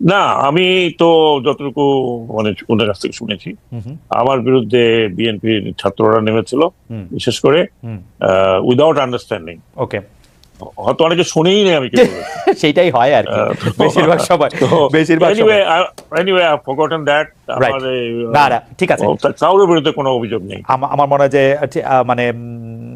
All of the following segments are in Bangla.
না আমি তো যতটুকু মানে ওদের কাছ থেকে শুনেছি আমার বিরুদ্ধে বিএনপির ছাত্ররা নেমেছিল বিশেষ করে উইদাউট আন্ডারস্ট্যান্ডিং ওকে হয়তো অনেকে শুনেই নেই আমি। সেইটাই হয় আর কি বেশিরভাগ সময় বেশিরভাগ forgotten that. Right. আমার না, ঠিক আছে। ও, কারোর বিরুদ্ধে কোনো অভিযোগ নেই আমা- আমার মনে হয় যে মানে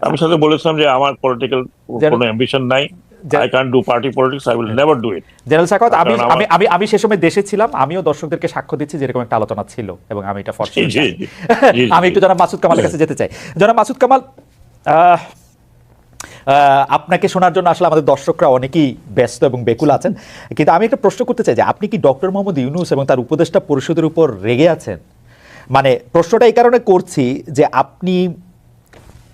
আমি সাথে বলেছিলাম যে আমার পলিটিক্যাল কোনো অ্যাম্বিশন নাই। I can do party politics I will never do it general সাকাত আমি আমি আমি আমি সে সময় দেশে ছিলাম আমিও দর্শকদেরকে সাক্ষ্য দিচ্ছি যেরকম একটা আলোচনা ছিল এবং আমি এটা ফর জি জি জি, জি, আমি একটু জনাব মাসুদ কামালের কাছে যেতে চাই। জনাব মাসুদ কামাল আপনাকে শোনার জন্য আসলে আমাদের দর্শকরা অনেকেই ব্যস্ত এবং বেকুল আছেন। কিন্তু আমি একটা প্রশ্ন করতে চাই যে আপনি কি ডক্টর মোহাম্মদ ইউনুস এবং তার উপদেষ্টা পরিষদের উপর রেগে আছেন? মানে প্রশ্নটা এই কারণে করছি যে আপনি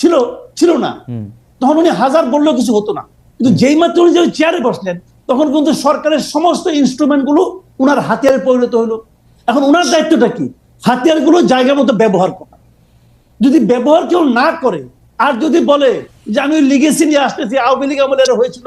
ছিল ছিল না। তখন উনি হাজার বললেও কিছু হতো না। কিন্তু যেই মাত্র উনি যে চেয়ারে বসলেন তখন কিন্তু সরকারের সমস্ত ইনস্ট্রুমেন্টগুলো উনার হাতিয়ারে পরিণত হলো। এখন উনার দায়িত্বটা কি? হাতিয়ারগুলো জায়গা মতো ব্যবহার করা। যদি ব্যবহার কেউ না করে আর যদি বলে যে আমি লিগেছি লিগেসি নিয়ে আসতেছি আওয়ামী লীগ আমলে হয়েছিল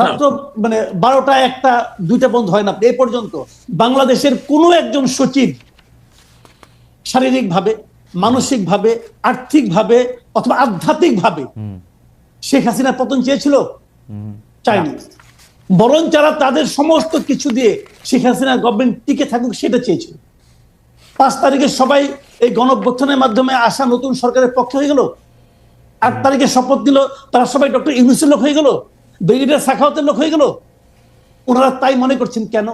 রাত্র মানে বারোটা একটা দুইটা বন্ধ হয় না। এ পর্যন্ত বাংলাদেশের কোনো একজন সচিব শারীরিকভাবে মানসিকভাবে আর্থিকভাবে অথবা আধ্যাত্মিকভাবে শেখ হাসিনা পতন চেয়েছিল? চাইনি বরং যারা তাদের সমস্ত কিছু দিয়ে শেখ হাসিনা গভর্নমেন্ট টিকে থাকুক সেটা চেয়েছিল। পাঁচ তারিখে সবাই এই গণঅভ্যুত্থানের মাধ্যমে আসা নতুন সরকারের পক্ষে হয়ে গেল? আট তারিখে শপথ দিল তারা সবাই ডক্টর ইউনুসের লোক হয়ে গেল? ব্রিগেডিয়ার সাখাওয়াতের লোক হয়ে গেল? ওনারা তাই মনে করছেন কেন?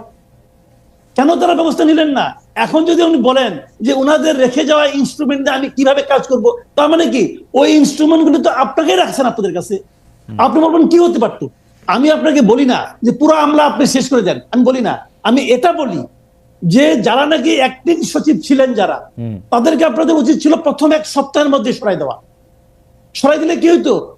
কেন তারা ব্যবস্থা নিলেন না? এখন যদি উনি বলেন যে ওনাদের রেখে যাওয়া ইনস্ট্রুমেন্ট দিয়ে আমি কীভাবে কাজ করব তার মানে কি? ওই ইনস্ট্রুমেন্টগুলো তো আপনাকে রাখছেন আপনাদের কাছে। আপনি বলবেন কি হতে পারতো? আমি আপনাকে বলি না যে পুরো আমলা আপনি শেষ করে দেন। আমি বলি না। আমি এটা বলি যে যারা নাকি অ্যাক্টিং সচিব ছিলেন যারা তাদেরকে আপনাদের উচিত ছিল প্রথম এক সপ্তাহের মধ্যে সরাই দেওয়া। সরাই দিলে কি হইতো?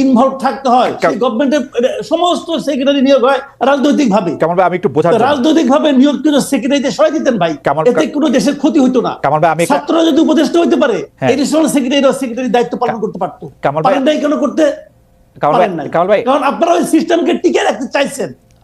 ইনভলভ থাকতে হয় সেই গভর্নমেন্টের সমস্ত সেক্রেটারি নিয়োগ হয় রাজনৈতিক ভাবে কামাল ভাই আমি একটু রাজনৈতিক ভাবে নিয়োগকৃত সেক্রেটারিতে সরাই দিতেন ভাই। এতে কোনো দেশের ক্ষতি হতো না। কামাল ভাই, আমি ছাত্ররা যদি উপদেষ্টা হতে পারে। এডিশনাল সেক্রেটারি সেক্রেটারি দায়িত্ব পালন করতে পারতো। কামাল ভাই- কেন করতে? কামাল ভাই কারণ আপনারা ওই সিস্টেমকে টিকে রাখতে চাইছেন।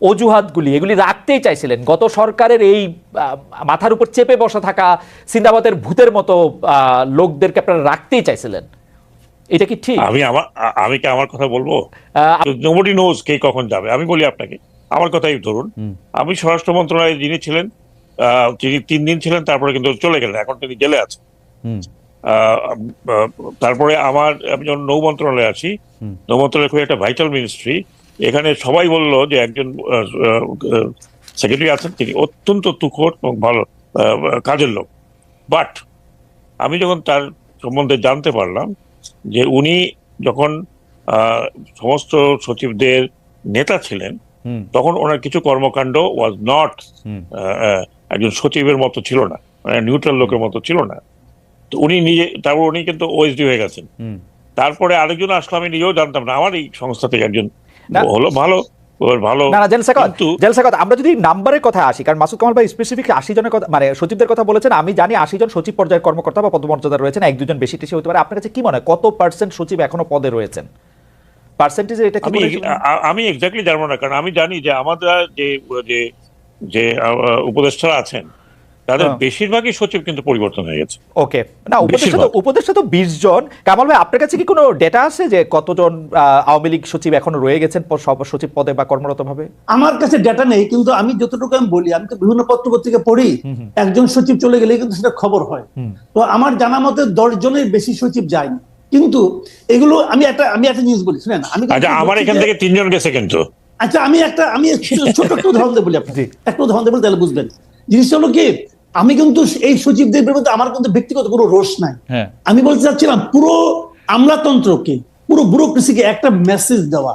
অজুহাতগুলি এগুলি রাখতেই চাইছিলেন। গত সরকারের এই মাথার উপর চেপে বসা থাকা সিন্দাবাদের ভূতের মতো লোকদেরকে আপনারা রাখতেই চাইছিলেন। এটা কি ঠিক? আমি আমার আমি কি আমার কথা বলব? নোবডি নোজ কে কখন যাবে। আমি বলি আপনাকে আমার কথাই ধরুন। আমি স্বরাষ্ট্র মন্ত্রণালয়ে যিনি ছিলেন আহ, তিনি তিন দিন ছিলেন তারপরে কিন্তু চলে গেলেন এখন তিনি জেলে আছেন। তারপরে আমার আমি যখন নৌ মন্ত্রণালয়ে আছি নৌ মন্ত্রণালয় খুব একটা ভাইটাল মিনিস্ট্রি এখানে সবাই বলল যে একজন সেক্রেটারি আছেন তিনি অত্যন্ত তুখোট এবং ভালো কাজের লোক। বাট আমি যখন তার সম্বন্ধে জানতে পারলাম যে উনি যখন সমস্ত সচিবদের নেতা ছিলেন তখন ওনার কিছু কর্মকাণ্ড ওয়াজ নট একজন সচিবের মতো ছিল না মানে নিউট্রাল লোকের মতো ছিল না। তো উনি নিজে তারপর উনি কিন্তু ওএসডি হয়ে গেছেন। তারপরে আরেকজন আসলো আমি নিজেও জানতাম না আমার এই সংস্থা থেকে একজন। হলো ভালো ভালো না না জেলসাকত কিন্তু জেলসাকত আমরা যদি নাম্বারের কথা আসি কারণ মাসুদ কামাল ভাই স্পেসিফিক আশি জনের কথা মানে সচিবদের কথা বলেছেন আমি জানি আশি জন সচিব পর্যায়ের কর্মকর্তা বা পদমর্যাদা রয়েছেন এক দুজন বেশি টেশি হতে পারে। আপনার কাছে কি মনে হয় কত পার্সেন্ট সচিব এখনও পদে রয়েছেন? পার্সেন্টেজে এটা কি আমি এক্স্যাক্টলি জানব না কারণ আমি জানি যে আমাদের যে যে যে উপদেষ্টারা আছেন তাদের হ্যাঁ। বেশিরভাগই সচিব কিন্তু পরিবর্তন হয়ে গেছে। ওকে। না উপদেষ্টা তো। উপদেষ্টা তো বিশ জন। কামাল ভাই আপনার কাছে কি কোনো ডেটা আছে যে কতজন আওয়ামী লীগ সচিব এখনও রয়ে গেছেন সব সচিব পদে বা কর্মরত ভাবে আমার কাছে ডেটা নেই কিন্তু আমি যতটুকু আমি বলি আমি তো বিভিন্ন পত্র পত্রিকা পড়ি একজন সচিব চলে গেলে কিন্তু সেটা খবর হয়। তো আমার জানা মতে দশ জনের বেশি সচিব যায়নি। কিন্তু এগুলো আমি একটা আমি একটা জিনিস বলি শুনেন আমি আচ্ছা আমার এখান থেকে তিনজন গেছে কিন্তু। আচ্ছা আমি একটা আমি ছোট- ছোট একটা উদাহরণ দিয়ে বলি আপনাকে। জি। একটা উদাহরণ দিয়ে বলি তাহলে বুঝবেন। জিনিসটা হলো কি আমি কিন্তু এই সচিবদের বিরুদ্ধে আমার কিন্তু ব্যক্তিগত কোনো রোষ নাই। হ্যাঁ। আমি বলতে চাচ্ছিলাম পুরো আমলাতন্ত্রকে পুরো ব্যুরোক্রেসিকে একটা মেসেজ দেওয়া।